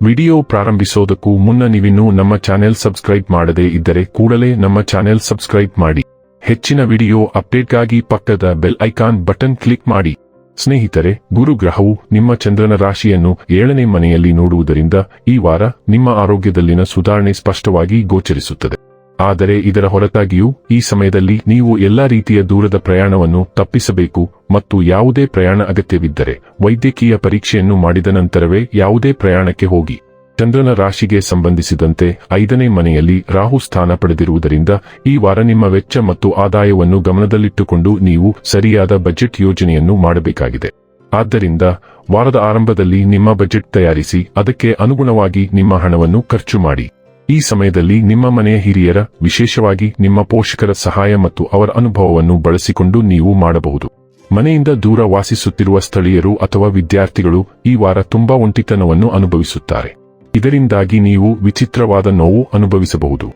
Video ಪ್ರಾರಂಭಿಸೋದಕ್ಕೂ ಮುನ್ನ ನೀವಿನ್ನೂ ನಮ್ಮ ಚಾನೆಲ್ ಸಬ್ಸ್ಕ್ರೈಬ್ ಮಾಡದೇ ಇದ್ದರೆ ಕೂಡಲೇ ನಮ್ಮ ಚಾನೆಲ್ ಸಬ್ಸ್ಕ್ರೈಬ್ ಮಾಡಿ. ಹೆಚ್ಚಿನ ವಿಡಿಯೋ ಅಪ್ಡೇಟ್ಗಾಗಿ ಪಕ್ಕದ ಬೆಲ್ ಐಕಾನ್ ಬಟನ್ ಕ್ಲಿಕ್ ಮಾಡಿ. ಸ್ನೇಹಿತರೆ ಗುರು ಗ್ರಹವು ನಿಮ್ಮ ಚಂದ್ರನ ರಾಶಿಯನ್ನು ಏಳನೇ ಮನೆಯಲ್ಲಿ ನೋಡುವುದರಿಂದ ಈ ವಾರ ನಿಮ್ಮ ಆರೋಗ್ಯದಲ್ಲಿನ ಸುಧಾರಣೆ ಸ್ಪಷ್ಟವಾಗಿ ಗೋಚರಿಸುತ್ತದೆ. ಆದರೆ ಇದರ ಹೊರತಾಗಿಯೂ ಈ ಸಮಯದಲ್ಲಿ ನೀವು ಎಲ್ಲಾ ರೀತಿಯ ದೂರದ ಪ್ರಯಾಣವನ್ನು ತಪ್ಪಿಸಬೇಕು ಮತ್ತು ಯಾವುದೇ ಪ್ರಯಾಣ ಅಗತ್ಯವಿದ್ದರೆ ವೈದ್ಯಕೀಯ ಪರೀಕ್ಷೆಯನ್ನು ಮಾಡಿದ ನಂತರವೇ ಯಾವುದೇ ಪ್ರಯಾಣಕ್ಕೆ ಹೋಗಿ. ಚಂದ್ರನ ರಾಶಿಗೆ ಸಂಬಂಧಿಸಿದಂತೆ ಐದನೇ ಮನೆಯಲ್ಲಿ ರಾಹು ಸ್ಥಾನ ಪಡೆದಿರುವುದರಿಂದ ಈ ವಾರ ನಿಮ್ಮ ವೆಚ್ಚ ಮತ್ತು ಆದಾಯವನ್ನು ಗಮನದಲ್ಲಿಟ್ಟುಕೊಂಡು ನೀವು ಸರಿಯಾದ ಬಜೆಟ್ ಯೋಜನೆಯನ್ನು ಮಾಡಬೇಕಾಗಿದೆ. ಆದ್ದರಿಂದ ವಾರದ ಆರಂಭದಲ್ಲಿ ನಿಮ್ಮ ಬಜೆಟ್ ತಯಾರಿಸಿ ಅದಕ್ಕೆ ಅನುಗುಣವಾಗಿ ನಿಮ್ಮ ಹಣವನ್ನು ಖರ್ಚು ಮಾಡಿ. ಈ ಸಮಯದಲ್ಲಿ ನಿಮ್ಮ ಮನೆಯ ಹಿರಿಯರ, ವಿಶೇಷವಾಗಿ ನಿಮ್ಮ ಪೋಷಕರ ಸಹಾಯ ಮತ್ತು ಅವರ ಅನುಭವವನ್ನು ಬಳಸಿಕೊಂಡು ನೀವು ಮಾಡಬಹುದು. ಮನೆಯಿಂದ ದೂರ ವಾಸಿಸುತ್ತಿರುವ ಸ್ಥಳೀಯರು ಅಥವಾ ವಿದ್ಯಾರ್ಥಿಗಳು ಈ ವಾರ ತುಂಬಾ ಒಂಟಿತನವನ್ನು ಅನುಭವಿಸುತ್ತಾರೆ. ಇದರಿಂದಾಗಿ ನೀವು ವಿಚಿತ್ರವಾದ ನೋವು ಅನುಭವಿಸಬಹುದು.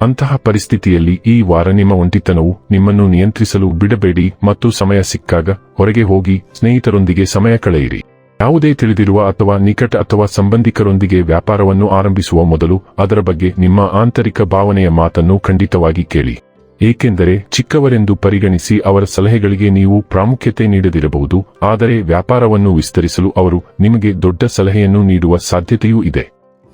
ಅಂತಹ ಪರಿಸ್ಥಿತಿಯಲ್ಲಿ ಈ ವಾರ ನಿಮ್ಮ ಒಂಟಿತನವು ನಿಮ್ಮನ್ನು ನಿಯಂತ್ರಿಸಲು ಬಿಡಬೇಡಿ ಮತ್ತು ಸಮಯ ಸಿಕ್ಕಾಗ ಹೊರಗೆ ಹೋಗಿ ಸ್ನೇಹಿತರೊಂದಿಗೆ ಸಮಯ ಕಳೆಯಿರಿ. ಯಾವುದೇ ತಿಳಿದಿರುವ ಅಥವಾ ನಿಕಟ ಅಥವಾ ಸಂಬಂಧಿಕರೊಂದಿಗೆ ವ್ಯಾಪಾರವನ್ನು ಆರಂಭಿಸುವ ಮೊದಲು ಅದರ ಬಗ್ಗೆ ನಿಮ್ಮ ಆಂತರಿಕ ಭಾವನೆಯ ಮಾತನ್ನು ಖಂಡಿತವಾಗಿ ಕೇಳಿ. ಏಕೆಂದರೆ ಚಿಕ್ಕವರೆಂದು ಪರಿಗಣಿಸಿ ಅವರ ಸಲಹೆಗಳಿಗೆ ನೀವು ಪ್ರಾಮುಖ್ಯತೆ ನೀಡದಿರಬಹುದು, ಆದರೆ ವ್ಯಾಪಾರವನ್ನು ವಿಸ್ತರಿಸಲು ಅವರು ನಿಮಗೆ ದೊಡ್ಡ ಸಲಹೆಯನ್ನು ನೀಡುವ ಸಾಧ್ಯತೆಯೂ ಇದೆ.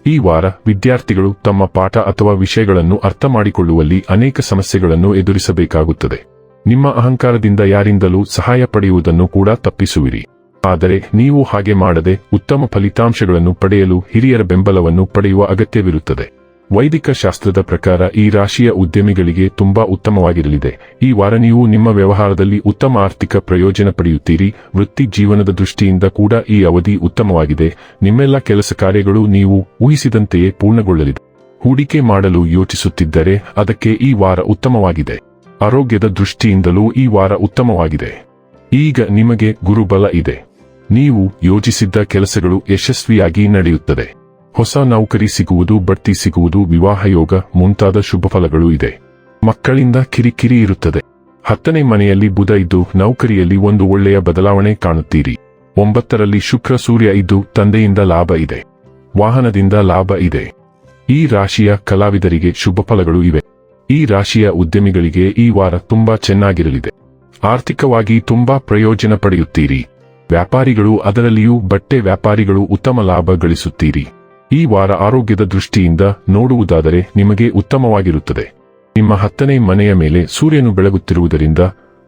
ಈ ವಾರ ವಿದ್ಯಾರ್ಥಿಗಳು ತಮ್ಮ ಪಾಠ ಅಥವಾ ವಿಷಯಗಳನ್ನು ಅರ್ಥ ಮಾಡಿಕೊಳ್ಳುವಲ್ಲಿ ಅನೇಕ ಸಮಸ್ಯೆಗಳನ್ನು ಎದುರಿಸಬೇಕಾಗುತ್ತದೆ. ನಿಮ್ಮ ಅಹಂಕಾರದಿಂದ ಯಾರಿಂದಲೂ ಸಹಾಯ ಪಡೆಯುವುದನ್ನು ಕೂಡ ತಪ್ಪಿಸುವಿರಿ. ಆದರೆ ನೀವು ಹಾಗೆ ಮಾಡದೆ ಉತ್ತಮ ಫಲಿತಾಂಶಗಳನ್ನು ಪಡೆಯಲು ಹಿರಿಯರ ಬೆಂಬಲವನ್ನು ಪಡೆಯುವ ಅಗತ್ಯವಿರುತ್ತದೆ. ವೈದಿಕ ಶಾಸ್ತ್ರದ ಪ್ರಕಾರ ಈ ರಾಶಿಯ ಉದ್ಯಮಿಗಳಿಗೆ ತುಂಬಾ ಉತ್ತಮವಾಗಿರಲಿದೆ. ಈ ವಾರ ನೀವು ನಿಮ್ಮ ವ್ಯವಹಾರದಲ್ಲಿ ಉತ್ತಮ ಆರ್ಥಿಕ ಪ್ರಯೋಜನ ಪಡೆಯುತ್ತೀರಿ. ವೃತ್ತಿ ಜೀವನದ ದೃಷ್ಟಿಯಿಂದ ಕೂಡ ಈ ಅವಧಿ ಉತ್ತಮವಾಗಿದೆ. ನಿಮ್ಮೆಲ್ಲ ಕೆಲಸ ಕಾರ್ಯಗಳು ನೀವು ಊಹಿಸಿದಂತೆಯೇ ಪೂರ್ಣಗೊಳ್ಳಲಿದೆ. ಹೂಡಿಕೆ ಮಾಡಲು ಯೋಚಿಸುತ್ತಿದ್ದರೆ ಅದಕ್ಕೆ ಈ ವಾರ ಉತ್ತಮವಾಗಿದೆ. ಆರೋಗ್ಯದ ದೃಷ್ಟಿಯಿಂದಲೂ ಈ ವಾರ ಉತ್ತಮವಾಗಿದೆ. ಈಗ ನಿಮಗೆ ಗುರುಬಲ ಇದೆ. ನೀವು ಯೋಜಿಸಿದ್ದ ಕೆಲಸಗಳು ಯಶಸ್ವಿಯಾಗಿ ನಡೆಯುತ್ತದೆ. ಹೊಸ ನೌಕರಿ ಸಿಗುವುದು, ಬಡ್ತಿ ಸಿಗುವುದು, ವಿವಾಹ ಯೋಗ ಮುಂತಾದ ಶುಭ ಫಲಗಳು ಇದೆ. ಮಕ್ಕಳಿಂದ ಕಿರಿಕಿರಿ ಇರುತ್ತದೆ. ಹತ್ತನೇ ಮನೆಯಲ್ಲಿ ಬುಧ ಇದ್ದು ನೌಕರಿಯಲ್ಲಿ ಒಂದು ಒಳ್ಳೆಯ ಬದಲಾವಣೆ ಕಾಣುತ್ತೀರಿ. ಒಂಬತ್ತರಲ್ಲಿ ಶುಕ್ರ ಸೂರ್ಯ ಇದ್ದು ತಂದೆಯಿಂದ ಲಾಭ ಇದೆ. ವಾಹನದಿಂದ ಲಾಭ ಇದೆ. ಈ ರಾಶಿಯ ಕಲಾವಿದರಿಗೆ ಶುಭ ಫಲಗಳು ಇವೆ. ಈ ರಾಶಿಯ ಉದ್ಯಮಿಗಳಿಗೆ ಈ ವಾರ ತುಂಬಾ ಚೆನ್ನಾಗಿರಲಿದೆ. ಆರ್ಥಿಕವಾಗಿ ತುಂಬಾ ಪ್ರಯೋಜನ ಪಡೆಯುತ್ತೀರಿ. ವ್ಯಾಪಾರಿಗಳು ಅದರಲ್ಲಿಯೂ ಬಟ್ಟೆ ವ್ಯಾಪಾರಿಗಳು ಉತ್ತಮ ಲಾಭ ಗಳಿಸುತ್ತೀರಿ. ಈ ವಾರ ಆರೋಗ್ಯದ ದೃಷ್ಟಿಯಿಂದ ನೋಡುವುದಾದರೆ ನಿಮಗೆ ಉತ್ತಮವಾಗಿರುತ್ತದೆ. ನಿಮ್ಮ ಹತ್ತನೇ ಮನೆಯ ಮೇಲೆ ಸೂರ್ಯನು ಬೆಳಗುತ್ತಿರುವುದರಿಂದ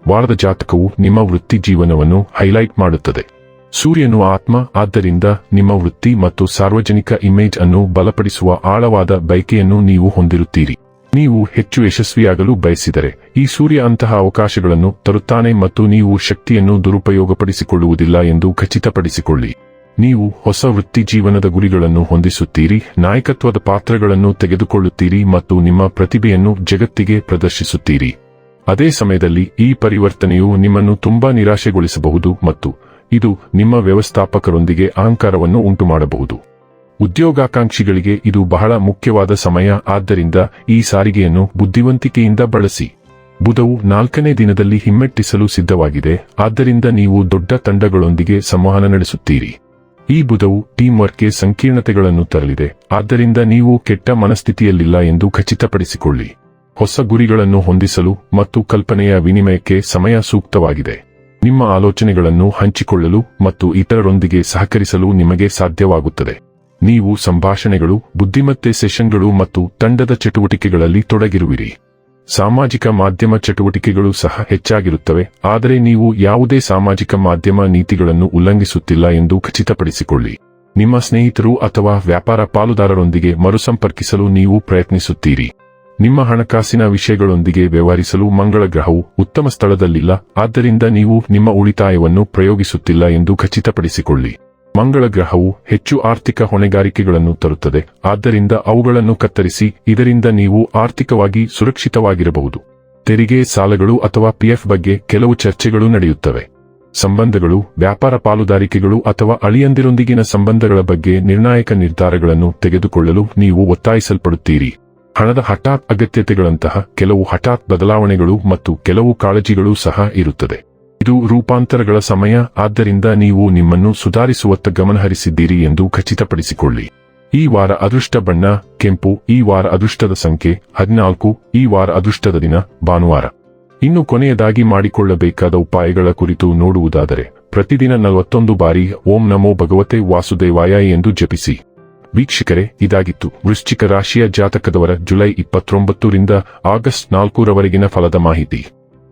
ವಾರದ ಜಾತಕವು ನಿಮ್ಮ ವೃತ್ತಿ ಜೀವನವನ್ನು ಹೈಲೈಟ್ ಮಾಡುತ್ತದೆ. ಸೂರ್ಯನು ಆತ್ಮ, ಆದ್ದರಿಂದ ನಿಮ್ಮ ವೃತ್ತಿ ಮತ್ತು ಸಾರ್ವಜನಿಕ ಇಮೇಜ್ ಅನ್ನು ಬಲಪಡಿಸುವ ಆಳವಾದ ಬಯಕೆಯನ್ನು ನೀವು ಹೊಂದಿರುತ್ತೀರಿ. ನೀವು ಹೆಚ್ಚು ಯಶಸ್ವಿಯಾಗಲು ಬಯಸಿದರೆ ಈ ಸೂರ್ಯ ಅಂತಹ ಅವಕಾಶಗಳನ್ನು ತರುತ್ತಾನೆ ಮತ್ತು ನೀವು ಶಕ್ತಿಯನ್ನು ದುರುಪಯೋಗಪಡಿಸಿಕೊಳ್ಳುವುದಿಲ್ಲ ಎಂದು ಖಚಿತಪಡಿಸಿಕೊಳ್ಳಿ. ನೀವು ಹೊಸ ವೃತ್ತಿ ಜೀವನದ ಗುರಿಗಳನ್ನು ಹೊಂದಿಸುತ್ತೀರಿ, ನಾಯಕತ್ವದ ಪಾತ್ರಗಳನ್ನು ತೆಗೆದುಕೊಳ್ಳುತ್ತೀರಿ ಮತ್ತು ನಿಮ್ಮ ಪ್ರತಿಭೆಯನ್ನು ಜಗತ್ತಿಗೆ ಪ್ರದರ್ಶಿಸುತ್ತೀರಿ. ಅದೇ ಸಮಯದಲ್ಲಿ ಈ ಪರಿವರ್ತನೆಯು ನಿಮ್ಮನ್ನು ತುಂಬಾ ನಿರಾಶೆಗೊಳಿಸಬಹುದು ಮತ್ತು ಇದು ನಿಮ್ಮ ವ್ಯವಸ್ಥಾಪಕರೊಂದಿಗೆ ಅಹಂಕಾರವನ್ನು ಉಂಟುಮಾಡಬಹುದು. ಉದ್ಯೋಗಾಕಾಂಕ್ಷಿಗಳಿಗೆ ಇದು ಬಹಳ ಮುಖ್ಯವಾದ ಸಮಯ. ಆದ್ದರಿಂದ ಈ ಸಾರಿಗೆಯನ್ನು ಬುದ್ಧಿವಂತಿಕೆಯಿಂದ ಬಳಸಿ. ಬುಧವು ನಾಲ್ಕನೇ ದಿನದಲ್ಲಿ ಹಿಮ್ಮೆಟ್ಟಿಸಲು ಸಿದ್ಧವಾಗಿದೆ. ಆದ್ದರಿಂದ ನೀವು ದೊಡ್ಡ ತಂಡಗಳೊಂದಿಗೆ ಸಂವಹನ ನಡೆಸುತ್ತೀರಿ. ಈ ಬುಧವು ಟೀಮ್ ವರ್ಕ್ಗೆ ಸಂಕೀರ್ಣತೆಗಳನ್ನು ತರಲಿದೆ. ಆದ್ದರಿಂದ ನೀವು ಕೆಟ್ಟ ಮನಸ್ಥಿತಿಯಲ್ಲಿಲ್ಲ ಎಂದು ಖಚಿತಪಡಿಸಿಕೊಳ್ಳಿ. ಹೊಸ ಗುರಿಗಳನ್ನು ಹೊಂದಿಸಲು ಮತ್ತು ಕಲ್ಪನೆಯ ವಿನಿಮಯಕ್ಕೆ ಸಮಯ ಸೂಕ್ತವಾಗಿದೆ. ನಿಮ್ಮ ಆಲೋಚನೆಗಳನ್ನು ಹಂಚಿಕೊಳ್ಳಲು ಮತ್ತು ಇತರರೊಂದಿಗೆ ಸಹಕರಿಸಲು ನಿಮಗೆ ಸಾಧ್ಯವಾಗುತ್ತದೆ. ನೀವು ಸಂಭಾಷಣೆಗಳು, ಬುದ್ಧಿಮತ್ತೆ ಸೆಷನ್ಗಳು ಮತ್ತು ತಂಡದ ಚಟುವಟಿಕೆಗಳಲ್ಲಿ ತೊಡಗಿರುವಿರಿ. ಸಾಮಾಜಿಕ ಮಾಧ್ಯಮ ಚಟುವಟಿಕೆಗಳು ಸಹ ಹೆಚ್ಚಾಗಿರುತ್ತವೆ, ಆದರೆ ನೀವು ಯಾವುದೇ ಸಾಮಾಜಿಕ ಮಾಧ್ಯಮ ನೀತಿಗಳನ್ನು ಉಲ್ಲಂಘಿಸುತ್ತಿಲ್ಲ ಎಂದು ಖಚಿತಪಡಿಸಿಕೊಳ್ಳಿ. ನಿಮ್ಮ ಸ್ನೇಹಿತರು ಅಥವಾ ವ್ಯಾಪಾರ ಪಾಲುದಾರರೊಂದಿಗೆ ಮರುಸಂಪರ್ಕಿಸಲು ನೀವು ಪ್ರಯತ್ನಿಸುತ್ತೀರಿ. ನಿಮ್ಮ ಹಣಕಾಸಿನ ವಿಷಯಗಳೊಂದಿಗೆ ವ್ಯವಹರಿಸಲು ಮಂಗಳ ಗ್ರಹವು ಉತ್ತಮ ಸ್ಥಳದಲ್ಲಿಲ್ಲ, ಆದ್ದರಿಂದ ನೀವು ನಿಮ್ಮ ಉಳಿತಾಯವನ್ನು ಪ್ರಯೋಗಿಸುತ್ತಿಲ್ಲ ಎಂದು ಖಚಿತಪಡಿಸಿಕೊಳ್ಳಿ. ಮಂಗಳ ಗ್ರಹವು ಹೆಚ್ಚು ಆರ್ಥಿಕ ಹೊಣೆಗಾರಿಕೆಗಳನ್ನು ತರುತ್ತದೆ. ಆದ್ದರಿಂದ ಅವುಗಳನ್ನು ಕತ್ತರಿಸಿ, ಇದರಿಂದ ನೀವು ಆರ್ಥಿಕವಾಗಿ ಸುರಕ್ಷಿತವಾಗಿರಬಹುದು. ತೆರಿಗೆ ಸಾಲಗಳು ಅಥವಾ ಪಿಎಫ್ ಬಗ್ಗೆ ಕೆಲವು ಚರ್ಚೆಗಳು ನಡೆಯುತ್ತವೆ. ಸಂಬಂಧಗಳು, ವ್ಯಾಪಾರ ಪಾಲುದಾರಿಕೆಗಳು ಅಥವಾ ಅಳಿಯಂದಿರೊಂದಿಗಿನ ಸಂಬಂಧಗಳ ಬಗ್ಗೆ ನಿರ್ಣಾಯಕ ನಿರ್ಧಾರಗಳನ್ನು ತೆಗೆದುಕೊಳ್ಳಲು ನೀವು ಒತ್ತಾಯಿಸಲ್ಪಡುತ್ತೀರಿ. ಹಣದ ಹಠಾತ್ ಅಗತ್ಯತೆಗಳಂತಹ ಕೆಲವು ಹಠಾತ್ ಬದಲಾವಣೆಗಳು ಮತ್ತು ಕೆಲವು ಕಾಳಜಿಗಳು ಸಹ ಇರುತ್ತದೆ. ಇದು ರೂಪಾಂತರಗಳ ಸಮಯ, ಆದ್ದರಿಂದ ನೀವು ನಿಮ್ಮನ್ನು ಸುಧಾರಿಸುವತ್ತ ಗಮನಹರಿಸಿದ್ದೀರಿ ಎಂದು ಖಚಿತಪಡಿಸಿಕೊಳ್ಳಿ. ಈ ವಾರ ಅದೃಷ್ಟ ಬಣ್ಣ, ಕೆಂಪು, ಈ ವಾರ ಅದೃಷ್ಟದ ಸಂಖ್ಯೆ, ಹದಿನಾಲ್ಕು, ಈ ವಾರ ಅದೃಷ್ಟದ ದಿನ, ಭಾನುವಾರ. ಇನ್ನು ಕೊನೆಯದಾಗಿ ಮಾಡಿಕೊಳ್ಳಬೇಕಾದ ಉಪಾಯಗಳ ಕುರಿತು ನೋಡುವುದಾದರೆ, ಪ್ರತಿದಿನ ನಲವತ್ತೊಂದು ಬಾರಿ ಓಂ ನಮೋ ಭಗವತೆ ವಾಸುದೇವಾಯ ಎಂದು ಜಪಿಸಿ. ವೀಕ್ಷಕರೇ, ಇದಾಗಿತ್ತು. ವೃಶ್ಚಿಕ ರಾಶಿಯ ಜಾತಕದವರ ಜುಲೈ ಇಪ್ಪತ್ತೊಂಬತ್ತರಿಂದ ಆಗಸ್ಟ್ ನಾಲ್ಕರವರೆಗಿನ ಫಲದ ಮಾಹಿತಿ.